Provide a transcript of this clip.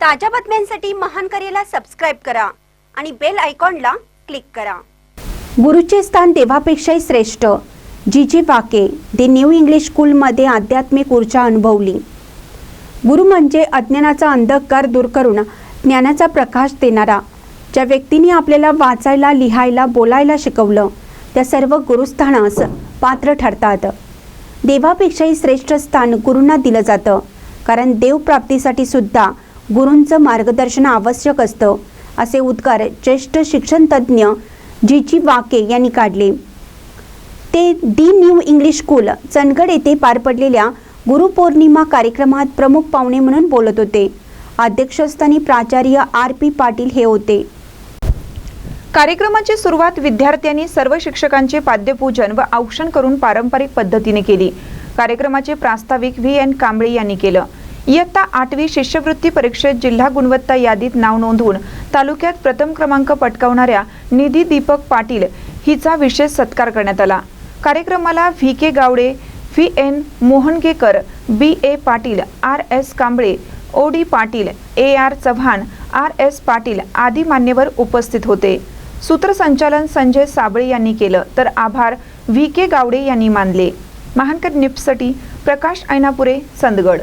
ताज्या बातम्यांसाठी महान करेला सबस्क्राईब करा आणि बेल आयकॉनला क्लिक करा. गुरुचे स्थान देवापेक्षाही श्रेष्ठ. जी जी वाके दे न्यू इंग्लिश स्कूलमध्ये आध्यात्मिक ऊर्जा अनुभवली. गुरु म्हणजे अज्ञानाचा अंधकार दूर करून ज्ञानाचा प्रकाश देणारा. ज्या व्यक्तीने आपल्याला वाचायला लिहायला बोलायला शिकवलं त्या सर्व गुरुस्थानास पात्र ठरतात. देवापेक्षाही श्रेष्ठ स्थान गुरूंना दिलं जातं. कारण देवप्राप्तीसाठी सुद्धा गुरूंचं मार्गदर्शन आवश्यक असतं असे उद्गार ज्येष्ठ शिक्षण तज्ज्ञ जी जी वाके यांनी काढले. ते the New English School Chandgad येथे पार पडलेल्या गुरुपौर्णिमा कार्यक्रमात प्रमुख पाहुणे म्हणून बोलत होते. अध्यक्षस्थानी प्राचार्य आर पी पाटील हे होते. कार्यक्रमाची सुरुवात विद्यार्थ्यांनी सर्व शिक्षकांचे पाद्यपूजन व औक्षण करून पारंपरिक पद्धतीने केली. कार्यक्रमाचे प्रास्ताविक व्ही एन कांबळे यांनी केलं. इयत्ता आठवी शिष्यवृत्ती परीक्षेत जिल्हा गुणवत्ता यादीत नाव नोंदवून तालुक्यात प्रथम क्रमांक पटकावणाऱ्या निधी दीपक पाटील हिचा विशेष सत्कार करण्यात आला. कार्यक्रमाला V K Gawade V N Mohangekar B A Patil R S Kamble O D Patil A R Chavan R S Patil आदी मान्यवर उपस्थित होते. सूत्रसंचालन संजय साबळे यांनी केलं तर आभार व्ही के गावडे यांनी मानले. महानकर निप्ससाठी प्रकाश ऐनापुरे संदगड.